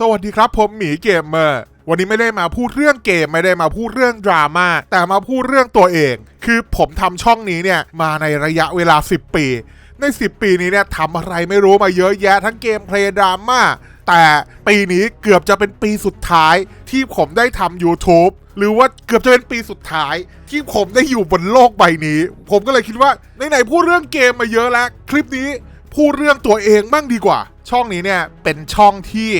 สวัสดีครับ ผมหมีเกมเมอร์ วันนี้ไม่ได้มาพูดเรื่องเกมไม่ได้มาพูดเรื่องดราม่าแต่มาพูดเรื่องตัวเอง คือผมทำช่องนี้เนี่ยมาในระยะเวลา 10 ปี ใน 10 ปีนี้เนี่ยทำอะไรไม่รู้มาเยอะแยะทั้งเกมเพลย์ดราม่าแต่ปีนี้เกือบจะเป็นปีสุดท้าย ที่ผมได้ทำ YouTube หรือว่าเกือบจะเป็นปีสุดท้าย ที่ผมได้อยู่บนโลกใบนี้ ผมก็เลยคิดว่าไหนๆพูดเรื่องเกมมาเยอะแล้ว คลิปนี้พูดเรื่องตัวเองบ้างดีกว่า ช่องนี้เนี่ยเป็นช่องที่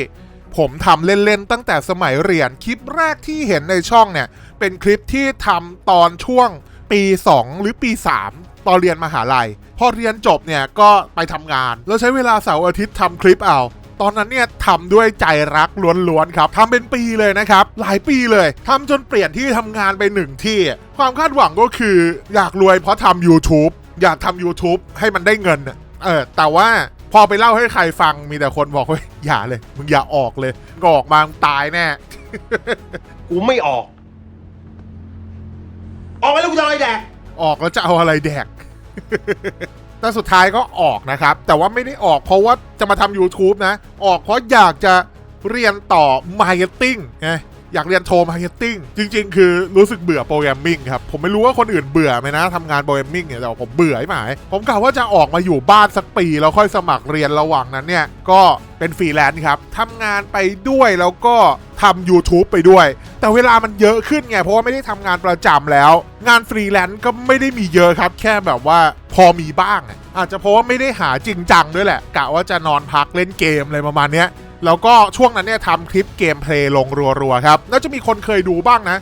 ผมทำเล่นๆตั้งแต่สมัยเรียนคลิปแรกที่เห็นในช่องเนี่ย เป็นคลิปที่ทำตอนช่วงปี 2 หรือปี 3 ตอนเรียนมหาลัย พอเรียนจบเนี่ยก็ไปทำงาน แล้วใช้เวลาเสาร์อาทิตย์ทำคลิปเอาตอนนั้นเนี่ยทำด้วยใจรักล้วนๆครับทำเป็นปีเลยนะครับ หลายปีเลยทำจนเปลี่ยนที่ทำงานไปหนึ่งที่ ความคาดหวังก็คือ อยากรวยเพราะทำ YouTube อยากทำ YouTube ให้มันได้เงินเออแต่ว่า พอไปเล่าให้ใครฟังมีแต่คนบอกว่าอย่าเลย มึงอย่าออกเลยก็ออกมามึงตายแน่ กูไม่ออก ออกไปแล้วกูจะเอาอะไรแดก ออกแล้วจะเอาอะไรแดก แต่สุดท้ายก็ออกนะครับ แต่ว่าไม่ได้ออกเพราะว่าจะมาทำ YouTube นะ ออกเพราะอยากจะเรียนต่อ Marketing ไง อยากเรียนโท Marketing จริง ๆ คือรู้สึกเบื่อโปรแกรมมิ่งครับ ผมไม่รู้ว่าคนอื่นเบื่อไหมนะทำงานโปรแกรมมิ่งเนี่ยแต่ผมเบื่อไอ้หมาย ผมกะว่าจะออกมาอยู่บ้านสักปี แล้วค่อยสมัครเรียนระหว่างนั้นเนี่ย ก็เป็นฟรีแลนซ์ครับทำงานไปด้วยแล้วก็ทำ YouTube ไปด้วย แต่เวลามันเยอะขึ้นไง เพราะว่าไม่ได้ทำงานประจำแล้ว งานฟรีแลนซ์ก็ไม่ได้มีเยอะครับ แค่แบบว่าพอมีบ้าง อาจจะเพราะว่าไม่ได้หาจริงจังด้วยแหละกะว่าจะนอนพักเล่นเกมอะไรประมาณนี้ แล้วก็ช่วงนั้นเนี่ยทำคลิปเกมเพลย์ลงรัวๆครับ น่าจะมีคนเคยดูบ้างนะ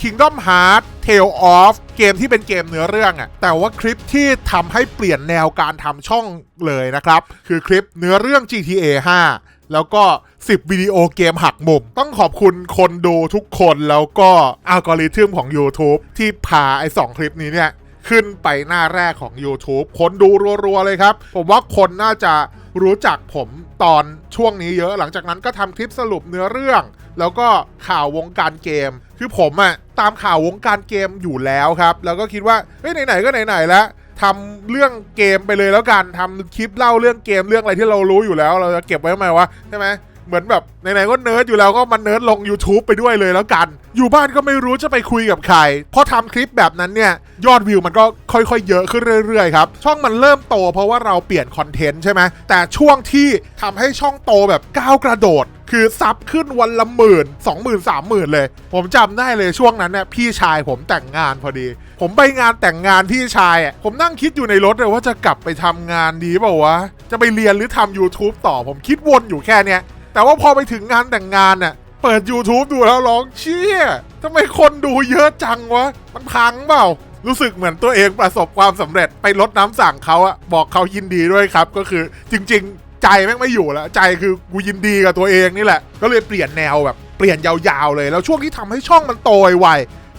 Kingdom Hearts Tale of เกมที่เป็นเกมเนื้อเรื่องอะ่ะ แต่ว่าคลิปที่ทำให้เปลี่ยนแนวการทำช่องเลยนะครับ คือคลิปเนื้อเรื่อง GTA 5 แล้วก็ 10 วิดีโอเกมหักมุม ต้องขอบคุณคนดูทุกคนแล้วก็อัลกอริทึมของ YouTube ที่พาไอ้สองคลิปนี้เนี่ย ขึ้นไปหน้าแรกของ YouTube คนดูรัวๆเลยครับ ผมว่าคนน่าจะรู้จักผมตอนช่วงนี้เยอะหลังจากนั้นก็ทำคลิปสรุปเนื้อเรื่อง แล้วก็ข่าววงการเกม คือผมอะตามข่าววงการเกมอยู่แล้วครับ แล้วก็คิดว่าเฮ้ยไหนๆก็ไหนๆแล้วทำเรื่องเกมไปเลยแล้วกันทำคลิปเล่าเรื่องเกมเรื่องอะไรที่เรารู้อยู่แล้ว เราจะเก็บไว้ทำไมวะใช่ไหม เหมือนแบบไหนๆก็เนิร์ดอยู่แล้วก็มาเนิร์ดลง YouTube ไปด้วยเลยแล้วกัน อยู่บ้านก็ไม่รู้จะไปคุยกับใครพอทำคลิปแบบนั้นเนี่ยยอดวิวมันก็ค่อยๆ เยอะขึ้นเรื่อยๆครับช่องมันเริ่มโตเพราะว่าเราเปลี่ยนคอนเทนต์ใช่ไหมแต่ช่วงที่ทำให้ช่องโตแบบก้าวกระโดด คือซับขึ้นวันละหมื่นสองหมื่นสามหมื่นเลย ผมจำได้เลยช่วงนั้นเนี่ยพี่ชายผมแต่งงานพอดี ผมไปงานแต่งงานพี่ชายผมนั่งคิดอยู่ในรถเลยว่าจะกลับไปทำงานดีเปล่าวะจะไปเรียนหรือทำ YouTube ต่อผมคิดวนอยู่แค่เนี้ย แต่ว่าพอไปถึงงานแต่งงานน่ะเปิด YouTube ดูแล้วร้องเชี่ยทำไมคนดูเยอะจังวะ มันพังเปล่า รู้สึกเหมือนตัวเองประสบความสำเร็จไปลดน้ำสั่งเขาอะบอกเขายินดีด้วยครับ ก็คือจริง ๆ ใจแม่งไม่อยู่แล้ว ใจคือกูยินดีกับตัวเองนี่แหละ ก็เลยเปลี่ยนแนวแบบเปลี่ยนยาวๆเลย แล้วช่วงที่ทำให้ช่องมันโตไว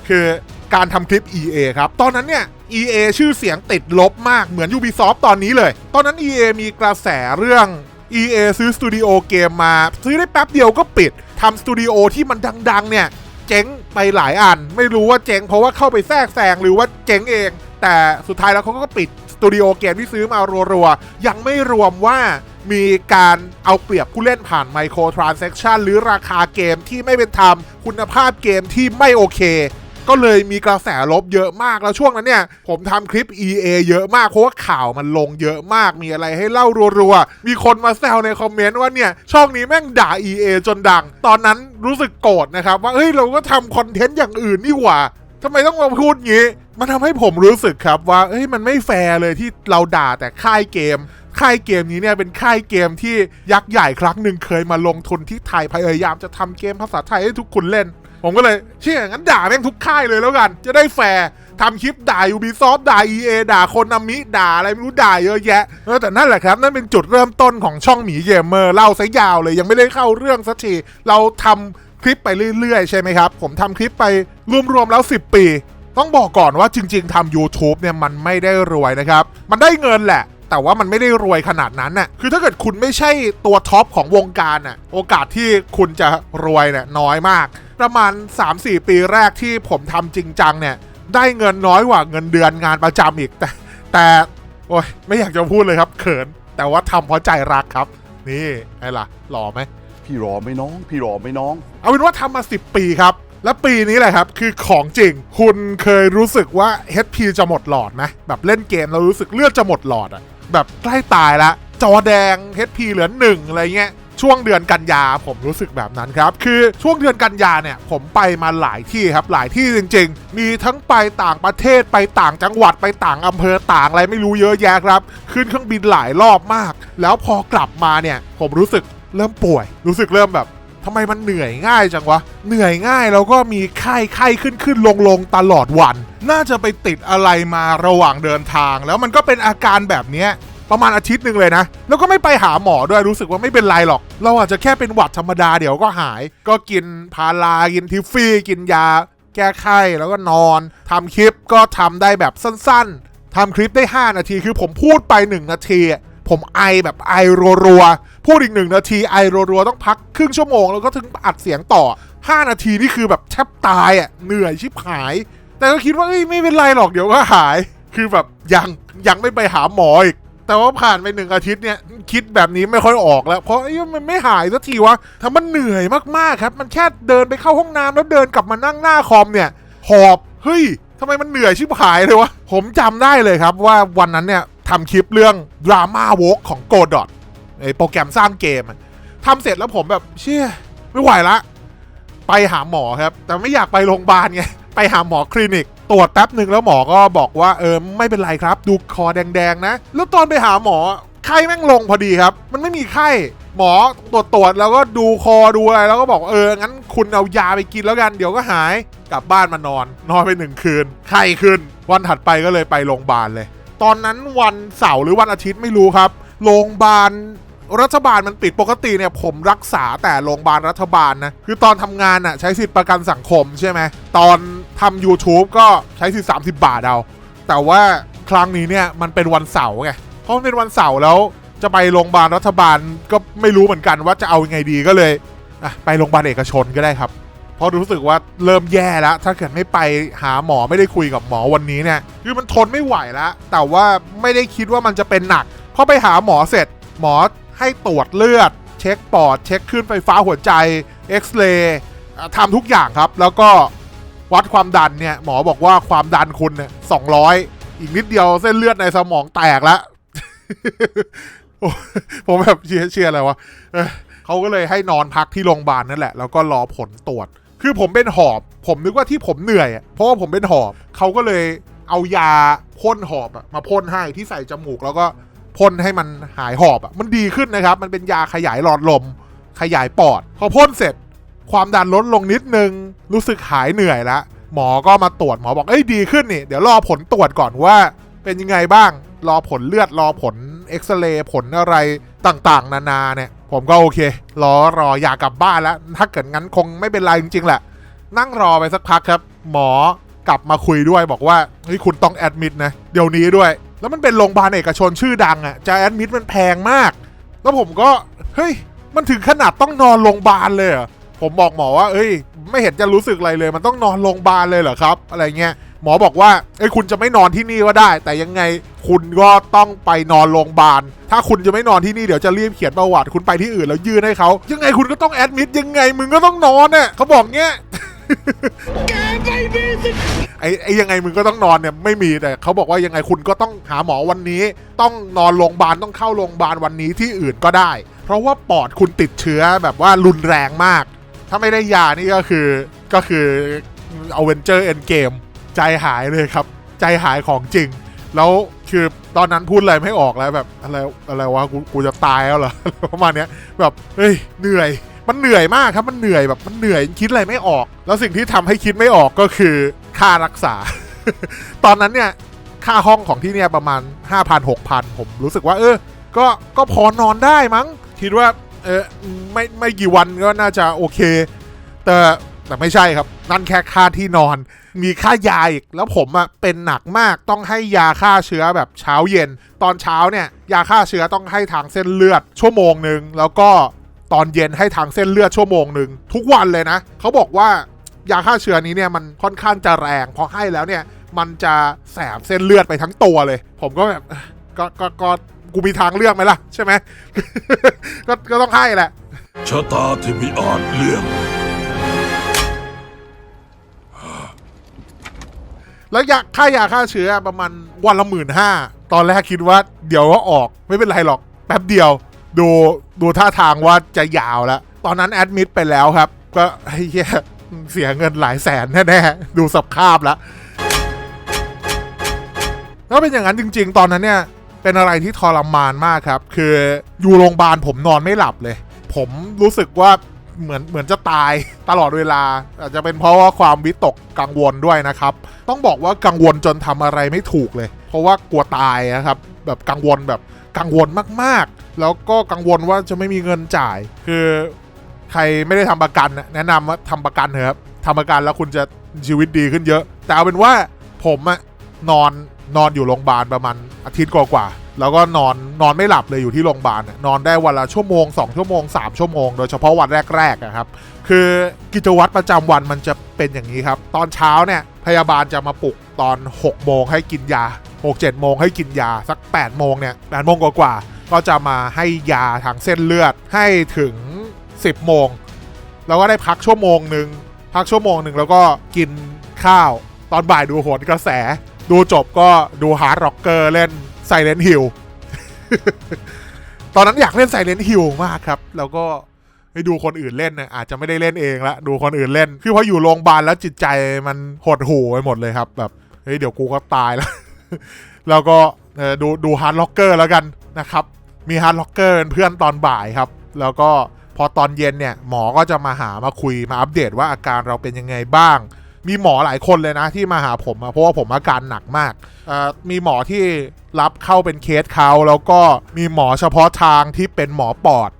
คือการทำคลิป EA ครับ ตอนนั้นเนี่ย EA ชื่อเสียงติดลบมากเหมือน Ubisoft ตอนนี้เลย ตอนนั้น EA มีกระแสเรื่อง EA ซื้อสตูดิโอเกมมา ซื้อได้แป๊บเดียวก็ปิดทำสตูดิโอที่มันดัง ๆ เนี่ย เจ๊งไปหลายอัน ไม่รู้ว่าเจ๊งเพราะว่าเข้าไปแทรกแซงหรือว่าเจ๊งเอง แต่สุดท้ายแล้วเขาก็ปิดสตูดิโอเกมที่ซื้อมารัวๆ ยังไม่รวมว่ามีการเอาเปรียบผู้เล่นผ่านไมโครทรานเซ็คชันหรือราคาเกมที่ไม่เป็นธรรม คุณภาพเกมที่ไม่โอเค ก็เลยมีกระแสลบเยอะมากแล้วช่วงนั้นเนี่ย ผมทำคลิป EA เยอะมากเพราะว่าข่าวมันลงเยอะมากมีอะไรให้เล่ารัวๆ มีคนมาแซวในคอมเมนต์ว่าเนี่ยช่องนี้แม่งด่า EA จนดัง ตอนนั้นรู้สึกโกรธนะครับ ว่าเฮ้ยเราก็ทำคอนเทนต์อย่างอื่นนี่หว่าทำไมต้องมาพูดงี้ มันทำให้ผมรู้สึกครับว่าเฮ้ยมันไม่แฟร์เลยที่เราด่าแต่ค่ายเกมค่ายเกมนี้เนี่ยเป็นค่ายเกมที่ยักษ์ใหญ่ครั้งหนึ่งเคยมาลงทุนที่ไทยพยายามจะทำเกมภาษาไทยให้ทุกคนเล่น ผมก็เลยเชื่องั้นด่าแม่งทุกค่ายเลยแล้วกัน จะได้แฟร์ทำคลิปด่า Ubisoft ด่า EA ด่าคนนามิด่าอะไรไม่รู้ด่าเยอะแยะเออแต่นั่นแหละครับ นั่นเป็นจุดเริ่มต้นของช่องหมีเกมเมอร์เล่าซะยาวเลยยังไม่ได้เข้าเรื่องสักทีเราทำคลิปไปเรื่อยๆ ใช่ไหมครับ ผมทำคลิปไปรวมๆแล้ว 10 ปี ต้องบอกก่อนว่าจริง ๆทำ YouTube เนี่ยมันไม่ได้รวยนะครับ มันได้เงินแหละ แต่ว่ามันไม่ได้รวยขนาดนั้นน่ะคือถ้าเกิดคุณไม่ใช่ตัวท็อปของวงการน่ะโอกาสที่คุณจะรวยเนี่ยน้อยมาก ประมาณ 3-4 ปีแรกที่ผมทำจริงจังเนี่ยได้เงินน้อยกว่าเงินเดือนงานประจำอีก แต่แต่โอ้ยไม่อยากจะพูดเลยครับเขิน แต่ว่าทำเพราะใจรักครับ นี่ไงล่ะหล่อไหมพพี่รอไหม่น้อง พี่รอไหม่น้อง เอาเป็นว่าทำมา 10 ปีครับ และปีนี้แหละครับคือของจริง คุณเคยรู้สึกว่า HP จะหมดหลอดไหมแบบเล่นเกมแล้วรู้สึกเลือดจะหมดหลอดอะ แบบใกล้ตายละจอแดง HP เหลือหนึ่งอะไรเงี้ยช่วงเดือนกันยาผมรู้สึกแบบนั้นครับ คือช่วงเดือนกันยาเนี่ย ผมไปมาหลายที่ครับหลายที่จริง ๆ มีทั้งไปต่างประเทศไปต่างจังหวัดไปต่างอำเภอต่างอะไรไม่รู้เยอะแยะครับ ขึ้นเครื่องบินหลายรอบมาก แล้วพอกลับมาเนี่ย ผมรู้สึกเริ่มป่วย รู้สึกเริ่มแบบ ทำไมมันเหนื่อยง่ายจังวะ เหนื่อยง่ายแล้วก็มีไข้ไข้ขึ้นขึ้นลงลงตลอดวัน น่าจะไปติดอะไรมาระหว่างเดินทาง แล้วมันก็เป็นอาการแบบเนี้ยประมาณอาทิตย์หนึ่งเลยนะ แล้วก็ไม่ไปหาหมอด้วยรู้สึกว่าไม่เป็นไรหรอก เราอาจจะแค่เป็นหวัดธรรมดาเดี๋ยวก็หาย ก็กินพารากินทิฟฟี่กินยา แก้ไข้แล้วก็นอนทำคลิปก็ทำได้แบบสั้น ๆทำคลิปได้ 5 นาทีคือผมพูดไป 1 นาที ผมไอแบบไอรัวๆ พูดอีกหนึ่งนาทีไอรัวๆ ต้องพักครึ่งชั่วโมงแล้วก็ถึงอัดเสียงต่อ 5 นาทีนี่คือแบบแทบตายอะเหนื่อยชิบหาย แต่ก็คิดว่าเอ้ยไม่เป็นไรหรอกเดี๋ยวก็หาย คือแบบยังยังไม่ไปหาหมออีกแต่ว่าผ่านไปหนึ่งอาทิตย์เนี่ยคิดแบบนี้ไม่ค่อยออกแล้ว เพราะเอ้มันไม่หายสักทีวะถ้ามันเหนื่อยมากๆครับ มันแค่เดินไปเข้าห้องน้ำแล้วเดินกลับมานั่งหน้าคอมเนี่ยหอบเฮ้ยทำไมมันเหนื่อยชิบหายเลยวะผมจำได้เลยครับว่าวันนั้นเนี่ย ทำคลิปเรื่องดราม่าวกของโกดอ t ไอโปรแกรมสร้างเกมทำเสร็จแล้วผมแบบเชี่ยไม่ไหวละ ไปหาหมอครับ แต่ไม่อยากไปโรงพยาบาลไง ไปหาหมอคลินิก ตรวจแป๊บหนึ่งแล้วหมอก็บอกว่าเออไม่เป็นไรครับ ดูคอแดงๆนะ แล้วตอนไปหาหมอไข้แม่งลงพอดีครับ มันไม่มีไข้หมอตรวจตรวจแล้วก็ดูคอดูอะไรแล้วก็บอกเอองั้นคุณเอายาไปกินแล้วกันเดี๋ยวก็หายกลับบ้านมานอน นอนไปหนึ่งคืนไข้ขึ้น วันถัดไปก็เลยไปโรงพยาบาลเลย ตอนนั้นวันเสาร์หรือวันอาทิตย์ไม่รู้ครับ โรงพยาบาลรัฐบาลมันปิดปกติเนี่ยผมรักษาแต่โรงพยาบาลรัฐบาลนะ คือตอนทำงานอะใช้สิทธิประกันสังคมใช่ไหม ตอนทำ YouTube ก็ใช้สิทธิ30บาทเอา แต่ว่าครั้งนี้เนี่ยมันเป็นวันเสาร์ไง เพราะมันเป็นวันเสาร์แล้วจะไปโรงพยาบาลรัฐบาลก็ไม่รู้เหมือนกันว่าจะเอายังไงดีก็เลยไปโรงพยาบาลเอกชนก็ได้ครับ เพราะรู้สึกว่าเริ่มแย่แล้ว ถ้าเกิดไม่ไปหาหมอไม่ได้คุยกับหมอวันนี้เนี่ยคือมันทนไม่ไหวแล้วแต่ว่าไม่ได้คิดว่ามันจะเป็นหนักพอไปหาหมอเสร็จ หมอให้ตรวจเลือด เช็คปอด เช็คขึ้นไฟฟ้าหัวใจเอ็กซเรย์ทำทุกอย่างครับ แล้วก็วัดความดันเนี่ยหมอบอกว่าความดันคุณเนี่ยสองร้อยอีกนิดเดียวเส้นเลือดในสมองแตกแล้วผมแบบเชียร์เชียร์อะไรวะเออเขาก็เลยให้นอนพักที่โรงพยาบาลนั่นแหละ แล้วก็รอผลตรวจ คือผมเป็นหอบ ผมนึกว่าที่ผมเหนื่อย เพราะว่าผมเป็นหอบเขาก็เลยเอายาพ่นหอบมาพ่นให้ที่ใส่จมูกแล้วก็พ่นให้มันหายหอบมันดีขึ้นนะครับ มันเป็นยาขยายหลอดลม ขยายปอด พอพ่นเสร็จ ความดันลดลงนิดนึง รู้สึกหายเหนื่อยแล้วหมอก็มาตรวจหมอบอกเอ้ยดีขึ้นนี่ เดี๋ยวรอผลตรวจก่อนว่า เป็นยังไงบ้าง รอผลเลือดรอผลเอ็กซเรย์ผลอะไร ต่างๆ นานาเนี่ย ผมก็โอเค รอรออยากกลับบ้านแล้ว ถ้าเกิดงั้นคงไม่เป็นไรจริงๆแหละ นั่งรอไปสักพักครับ หมอกลับมาคุยด้วยบอกว่าเฮ้ยคุณต้องแอดมิดนะเดี๋ยวนี้ด้วย แล้วมันเป็นโรงพยาบาลเอกชนชื่อดังอะ่ะจะแอดมิดมันแพงมาก แล้วผมก็เฮ้ยมันถึงขนาดต้องนอนโรงพยาบาลเลยเหรอผมบอกหมอว่า เอ้ย ไม่เห็นจะรู้สึกอะไรเลย มันต้องนอนโรงพยาบาลเลยเหรอครับ อะไรเงี้ย หมอบอกว่าเอ้คุณจะไม่นอนที่นี่ก็ได้ แต่ยังไงคุณก็ต้องไปนอนโรงพยาบาล ถ้าคุณจะไม่นอนที่นี่เดี๋ยวจะรีบเขียนประวัติ คุณไปที่อื่นแล้วยื่นให้เขา ยังไงคุณก็ต้องแอดมิดยังไงมึงก็ต้องนอนเนี่ยเขาบอกเงี้ยไอ้ไอ้ยังไงมึงก็ต้องนอนเนี่ยไม่มีแต่เขาบอกว่ายังไงคุณก็ต้องหาหมอวันนี้ ต้องนอนโรงพยาบาลต้องเข้าโรงพยาบาลวันนี้ที่อื่นก็ได้ เพราะว่าปอดคุณติดเชื้อแบบว่ารุนแรงมาก ถ้าไม่ได้ยานี่ก็คือก็คือเอาเวนเจอร์เอ็นเกม ใจหายเลยครับ ใจหายของจริง แล้วคือตอนนั้นพูดอะไรไม่ออกแล้วแบบอะไรอะไรวะกูกูจะตายแล้วเหรอประมาณเนี้ยแบบเฮ้ยเหนื่อยมันเหนื่อยมากครับมันเหนื่อยแบบมันเหนื่อยคิดอะไรไม่ออก แล้วสิ่งที่ทำให้คิดไม่ออกก็คือค่ารักษา ตอนนั้นเนี่ยค่าห้องของที่เนี่ยประมาณ 5,000 6 0 0 ผมรู้สึกว่า เออ ก็ก็พอนอนได้มั้ง คิดว่าเออไม่ไม่กี่วันก็น่าจะโอเค แต่ แต่ไม่ใช่ครับ นั่นแค่ค่าที่นอน มีค่ายาอีก แล้วผมอะเป็นหนักมากต้องให้ยาฆ่าเชื้อแบบเช้าเย็น ตอนเช้าเนี่ย ยาฆ่าเชื้อต้องให้ทางเส้นเลือด ชั่วโมงหนึ่งแล้วก็ตอนเย็นให้ทางเส้นเลือดชั่วโมงหนึ่งทุกวันเลยนะเขาบอกว่ายาฆ่าเชื้อนี้เนี่ยมันค่อนข้างจะแรงพอให้แล้วเนี่ยมันจะแสบเส้นเลือดไปทั้งตัวเลย ผมก็แบบก็ก็ก็กูมีทางเลือกไหมล่ะ ใช่ไหมก็ก็ต้องให้แหละชะตาที่มิอาจเลี่ยง แล้วยาค่ายาฆ่าเชื้อประมาณวันละหมื่นห้าตอนแรกคิดว่าเดี๋ยวก็ออกไม่เป็นไรหรอกแป๊บเดียว ดูดูท่าทางว่าจะยาวแล้ว ตอนนั้นแอดมิดไปแล้วครับ ก็เหี้ยเสียเงินหลายแสนแน่ๆดูสภาพแล้วถ้าเป็นอย่างนั้นจริง ๆ ตอนนั้นเนี่ยเป็นอะไรที่ทรมานมากครับ คืออยู่โรงพยาบาลผมนอนไม่หลับเลย ผมรู้สึกว่า เหมือนเหมือนจะตายตลอดเวลา อาจจะเป็นเพราะว่าความวิตกกังวลด้วยนะครับ ต้องบอกว่ากังวลจนทำอะไรไม่ถูกเลย เพราะว่ากลัวตายนะครับ แบบกังวลแบบกังวลมากๆ แล้วก็กังวลว่าจะไม่มีเงินจ่าย คือใครไม่ได้ทำประกันแนะนำว่าทำประกันเถอะครับทำประกันแล้วคุณจะชีวิตดีขึ้นเยอะ แต่เอาเป็นว่าผมอะนอนนอนอยู่โรงพยาบาลประมาณอาทิตย์กว่า แล้วก็นอนนอนไม่หลับเลยอยู่ที่โรงพยาบาลนนอนได้วันละชั่วโมง 2 ชั่วโมง 3 ชั่วโมง โดยเฉพาะวันแรกๆอะครับ คือกิจวัตรประจำวันมันจะเป็นอย่างนี้ครับ ตอนเช้าเนี่ยพยาบาลจะมาปลุกตอน 6 โมงให้กินยา 6 7 โมงให้กินยาสัก 8 โมงเนี่ย8โมงกว่าๆก็จะมาให้ยาทางเส้นเลือดให้ถึง 10 โมง แล้วก็ได้พักชั่วโมงหนึ่งพักชั่วโมงหนึ่งแล้วก็กินข้าว ตอนบ่ายดูโหนกระแส ดูจบก็ดูฮาร์ดร็อกเกอร์เล่น ไซเลนฮิลตอนนั้นอยากเล่นไซเลนฮิลมากครับ แล้วก็ไปดูคนอื่นเล่นเนี่ยอาจจะไม่ได้เล่นเองละดูคนอื่นเล่น คือพออยู่โรงพยาบาลแล้วจิตใจมันหดหู่ไปหมดเลยครับ แบบเฮ้ยเดี๋ยวกูก็ตายแล้ว แล้วก็ดูดูฮาร์ดล็อกเกอร์แล้วกันนะครับ มีฮาร์ดล็อกเกอร์เป็นเพื่อนตอนบ่ายครับ แล้วก็พอตอนเย็นเนี่ยหมอก็จะมาหามาคุยมาอัปเดตว่าอาการเราเป็นยังไงบ้าง มีหมอหลายคนเลยนะที่มาหาผมอะเพราะว่าผมอาการหนักมากมีหมอที่รับเข้าเป็นเคสเขาแล้วก็มีหมอเฉพาะทางที่เป็นหมอปอด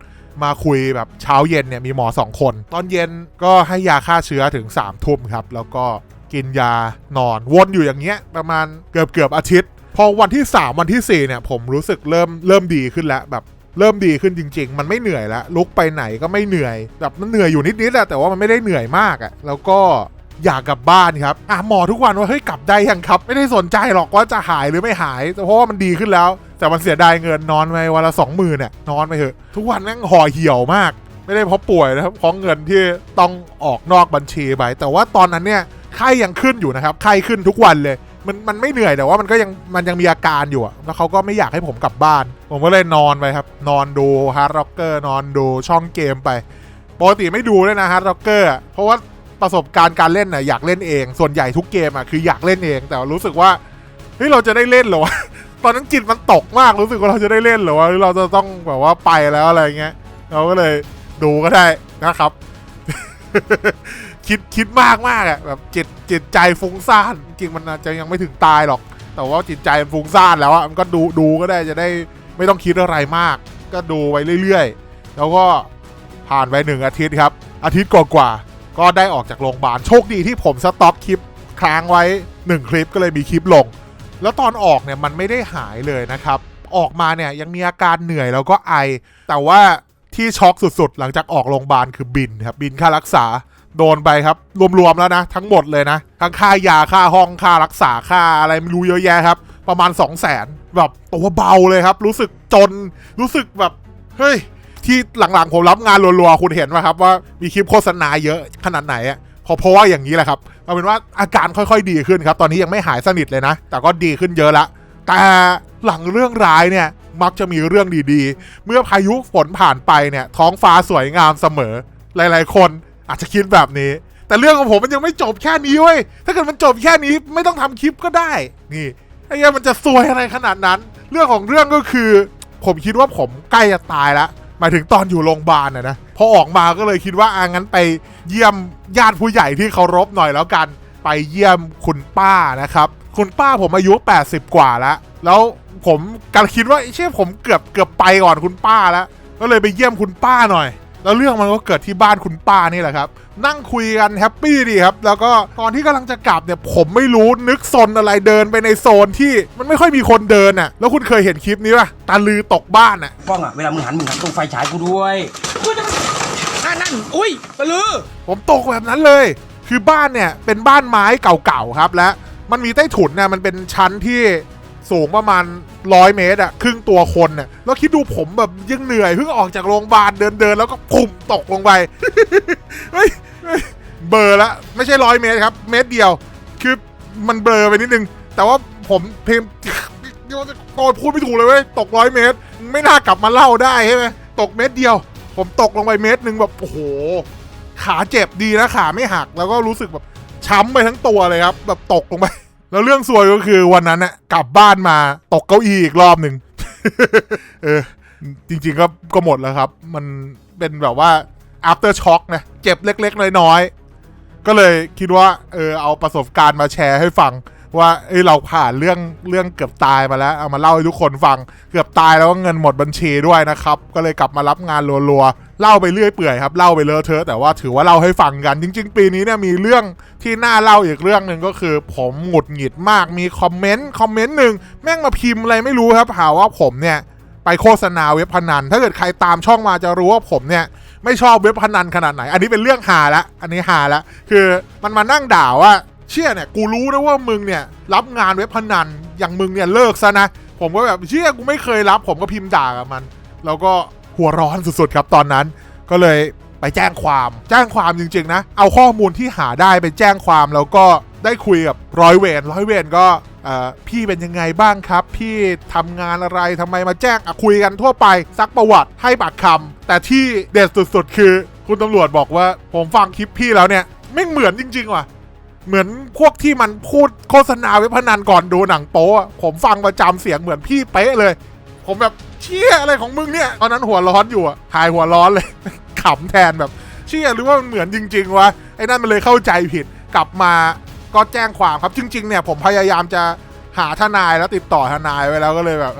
มาคุยแบบเช้าเย็นเนี่ยมีหมอสองคน ตอนเย็นก็ให้ยาฆ่าเชื้อถึง3ามทุ่มครับ แล้วก็กินยานอนวนอยู่อย่างเงี้ย ประมาณเกือบเกือบอาทิตย์ พอวันที่ 3 วันที่ 4 เนี่ย ผมรู้สึกเริ่มเริ่มดีขึ้นแล้วแบบเริ่มดีขึ้นจริง ๆ มันไม่เหนื่อยแล้วลุกไปไหนก็ไม่เหนื่อยแบบมันเหนื่อยอยู่นิดๆแหละแต่ว่ามันไม่ได้เหนื่อยมากอะ่ะแล้วก็ อยากกลับบ้านครับอะหมอทุกวันว่าเฮ้ยกลับได้ยังครับ ไม่ได้สนใจหรอกว่าจะหายหรือไม่หายแต่เพราะว่ามันดีขึ้นแล้ว แต่มันเสียดายเงินนอนไปวันละสองหมื่นเนี่ยนอนไปเถอะทุกวันแม่งห่อเหี่ยวมาก ไม่ได้เพราะป่วยนะครับเพราะเงินที่ต้องออกนอกบัญชีไปแต่ว่าตอนนั้นเนี่ยไข้ยังขึ้นอยู่นะครับไข้ขึ้นทุกวันเลยมันมันไม่เหนื่อยแต่ว่ามันก็ยังมันยังมีอาการอยู่อะแล้วเขาก็ไม่อยากให้ผมกลับบ้าน ผมก็เลยนอนไปครับ นอนดูฮาร์ดร็อกเกอร์นอนดูช่องเกมไป ปกติไม่ดูเลยนะฮาร์ดร็อกเกอร์เพราะว่า ประสบการณ์การเล่นน่ะอยากเล่นเอง ส่วนใหญ่ทุกเกมอะคืออยากเล่นเอง แต่รู้สึกว่าเฮ้ยเราจะได้เล่นเหรอตอนนั้นจิตมันตกมากรู้สึกว่าเราจะได้เล่นเหรอวะหรือเราจะต้องแบบว่าไปแล้วอะไรเงี้ย เราก็เลยดูก็ได้นะครับ คิดคิดมากมากอะแบบจิตจิตใจฟุ้งซ่านจริงมันอาจจะยังไม่ถึงตายหรอก แต่ว่าจิตใจมันฟุ้งซ่านแล้วอะมันก็ดูดูก็ได้จะได้ไม่ต้องคิดอะไรมาก ก็ดูไปเรื่อยๆ แล้วก็ผ่านไปหนึ่งอาทิตย์ครับ อาทิตย์กว่าๆ ก็ได้ออกจากโรงพยาบาลโชคดีที่ผมสต็อกคลิปค้างไว้ 1 คลิปก็เลยมีคลิปลง แล้วตอนออกเนี่ยมันไม่ได้หายเลยนะครับ ออกมาเนี่ยยังมีอาการเหนื่อยแล้วก็ไอ แต่ว่าที่ช็อกสุดๆ หลังจากออกโรงพยาบาลคือบินครับบินค่ารักษาโดนไปครับ รวมๆแล้วนะ ทั้งหมดเลยนะ ทั้งค่ายาค่าห้องค่ารักษาค่าอะไรไม่รู้เยอะแยะครับ ประมาณ 2 0 0แสนแบบตัวเบาเลยครับ รู้สึกจนรู้สึกแบบ เฮ้ย ที่หลังๆผมรับงานรัวๆคุณเห็นไหมครับว่ามีคลิปโฆษณาเยอะขนาดไหนอะเพราะเพราะว่าอย่างนี้แหละครับเอาเป็นว่าอาการค่อยๆดีขึ้นครับ ตอนนี้ยังไม่หายสนิทเลยนะ แต่ก็ดีขึ้นเยอะละ แต่หลังเรื่องร้ายเนี่ยมักจะมีเรื่องดีๆ เมื่อพายุฝนผ่านไปเนี่ย ท้องฟ้าสวยงามเสมอ หลายๆ คนอาจจะคิดแบบนี้ แต่เรื่องของผมมันยังไม่จบแค่นี้เว้ย ถ้าเกิดมันจบแค่นี้ไม่ต้องทำคลิปก็ได้ นี่ไอ้เหี้ยมันจะซวยอะไรขนาดนั้น เรื่องของเรื่องก็คือ ผมคิดว่าผมใกล้จะตายแล้ว หมายถึงตอนอยู่โรงพยาบาลนะนะพอออกมาก็เลยคิดว่าอางั้นไปเยี่ยมญาติผู้ใหญ่ที่เคารพหน่อยแล้วกัน ไปเยี่ยมคุณป้านะครับ คุณป้าผมอายุ 80 กว่าแล้ว แล้วผมกันคิดว่าเชื่อผมเกือบเกือบไปก่อนคุณป้าแล้ว ก็เลยไปเยี่ยมคุณป้าหน่อย แล้วเรื่องมันก็เกิดที่บ้านคุณป้านี่แหละครับ นั่งคุยกันแฮปปี้ดีครับ แล้วก็ตอนที่กำลังจะกลับเนี่ยผมไม่รู้นึกซนอะไรเดินไปในโซนที่มันไม่ค่อยมีคนเดินอะ แล้วคุณเคยเห็นคลิปนี้ป่ะ ตาลือตกบ้านอะกล้องอะ เวลามึงหันมึงหันตรงไฟฉายกูด้วยนั่นนั่นอุ้ยตะลือ ผมตกแบบนั้นเลย คือบ้านเนี่ยเป็นบ้านไม้เก่าๆครับและมันมีใต้ถุนเนี่ยมันเป็นชั้นที่ สูงประมาณร้อยเมตรอะครึ่งตัวคนเนี่ยแล้วคิดดูผมแบบยังเหนื่อยเพิ่งออกจากโรงพยาบาลเดินเดินแล้วก็พุ่มตกลงไปเบอร์ละไม่ใช่ร้อยเมตรครับ เมตรเดียวคือมันเบลอไปนิดนึง แต่ว่าผมเพลงโกรธพูดไม่ถูกเลยเว้ยตกร้อยเมตร ไม่น่ากลับมาเล่าได้ใช่ไหมตกเมตรเดียว ผมตกลงไปเมตรหนึ่งแบบโอ้โห ขาเจ็บดีนะขาไม่หักแล้วก็รู้สึกแบบช้ำไปทั้งตัวเลยครับ แบบตกลงไป แล้วเรื่องสวยก็คือวันนั้นน่ะกลับบ้านมาตกเก้าอี้อีกรอบหนึ่งเออ จริงๆก็ก็หมดแล้วครับ มันเป็นแบบว่า after shock นะเจ็บเล็ก ๆ น้อยๆก็เลยคิดว่า เออเอาประสบการณ์มาแชร์ให้ฟัง ว่าเอ้ยเราผ่านเรื่องเรื่องเกือบตายมาแล้ว เอามาเล่าให้ทุกคนฟังเกือบตายแล้วก็เงินหมดบัญชีด้วยนะครับ ก็เลยกลับมารับงานรัวๆเล่าไปเรื่อยเปื่อยครับเล่าไปเลอะเทอะแต่ว่าถือว่าเล่าให้ฟังกัน จริง ๆ ปีนี้เนี่ยมีเรื่องที่น่าเล่าอีกเรื่องหนึ่งก็คือ ผมหงุดหงิดมากมีคอมเมนต์คอมเมนต์หนึ่งแม่งมาพิมพ์อะไรไม่รู้ครับหาว่าผมเนี่ยไปโฆษณาเว็บพนัน ถ้าเกิดใครตามช่องมาจะรู้ว่าผมเนี่ยไม่ชอบเว็บพนันขนาดไหน อันนี้เป็นเรื่องหาละ อันนี้หาละ คือมันมานั่งด่าว่า เชื่อเนี่ยกูรู้นะว่ามึงเนี่ยรับงานเว็บพนันอย่างมึงเนี่ยเลิกซะนะ ผมก็แบบเชื่อกูไม่เคยรับ ผมก็พิมพ์ด่ากับมัน แล้วก็หัวร้อนสุดๆครับตอนนั้น ก็เลยไปแจ้งความแจ้งความจริงๆนะ เอาข้อมูลที่หาได้ไปแจ้งความแล้วก็ได้คุยกับร้อยเวรร้อยเวรก็อ่อพี่เป็นยังไงบ้างครับ พี่ทำงานอะไรทำไมมาแจ้งอะคุยกันทั่วไปซักประวัติให้ปากคำแต่ที่เด็ดสุดๆ คือ คุณตำรวจบอกว่าผมฟังคลิปพี่แล้วเนี่ยไม่เหมือนจริง ๆ ว่ะ เหมือนพวกที่มันพูดโฆษณาเว็บพนันก่อนดูหนังโป๊ะผมฟังประจำเสียงเหมือนพี่เป๊ะเลย ผมแบบเชี่ยอะไรของมึงเนี่ยตอนนั้นหัวร้อนอยู่อะหายหัวร้อนเลยขำแทนแบบเชี่ยหรือว่ามันเหมือนจริง ๆวะไอ้นั่นมันเลยเข้าใจผิดกลับมาก็แจ้งความครับจริง ๆ เนี่ย ผมพยายามจะหาทนายแล้วติดต่อทนายไว้แล้วก็เลยแบบ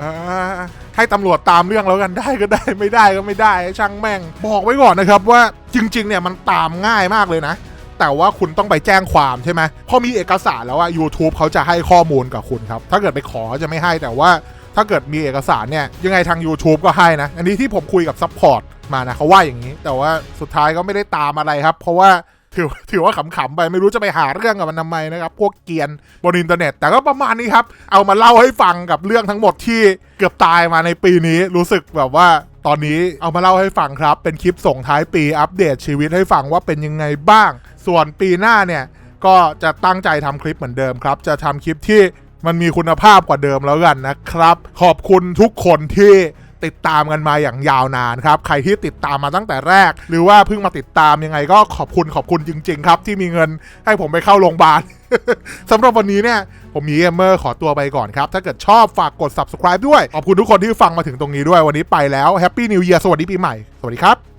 ให้ตำรวจตามเรื่องแล้วกันได้ก็ได้ไม่ได้ก็ไม่ได้ช่างแม่ง บอกไว้ก่อนนะครับว่าจริง ๆ เนี่ยมันตามง่ายมากเลยนะ แต่ว่าคุณต้องไปแจ้งความใช่ไหมพอมีเอกสารแล้วว่า YouTube เขาจะให้ข้อมูลกับคุณครับ ถ้าเกิดไปขอจะไม่ให้แต่ว่าถ้าเกิดมีเอกสารเนี่ยยังไงทาง YouTube ก็ให้นะ อันนี้ที่ผมคุยกับซัพพอร์ตมานะเขาว่าอย่างนี้ แต่ว่าสุดท้ายก็ไม่ได้ตามอะไรครับ เพราะว่า ถือถือว่าขำๆไปไม่รู้จะไปหาเรื่องกับมันทำไมนะครับ พวกเกียนบนอินเทอร์เน็ต แต่ก็ประมาณนี้ครับ เอามาเล่าให้ฟังกับเรื่องทั้งหมดที่เกือบตายมาในปีนี้รู้สึกแบบว่าตอนนี้เอามาเล่าให้ฟังครับ เป็นคลิปส่งท้ายปีอัปเดตชีวิตให้ฟังว่าเป็นยังไงบ้าง ส่วนปีหน้าเนี่ยก็จะตั้งใจทำคลิปเหมือนเดิมครับ จะทำคลิปที่มันมีคุณภาพกว่าเดิมแล้วกันนะครับ ขอบคุณทุกคนที่ ติดตามกันมาอย่างยาวนานครับ ใครที่ติดตามมาตั้งแต่แรก หรือว่าเพิ่งมาติดตามยังไงก็ขอบคุณขอบคุณจริง ๆ ครับ ที่มีเงินให้ผมไปเข้าโรงพยาบาลสำหรับวันนี้เนี่ย ผมมีเอเมอร์ขอตัวไปก่อนครับ ถ้าเกิดชอบฝากกด subscribe ด้วย ขอบคุณทุกคนที่ฟังมาถึงตรงนี้ด้วยวันนี้ไปแล้ว Happy New Year สวัสดีปีใหม่ สวัสดีครับ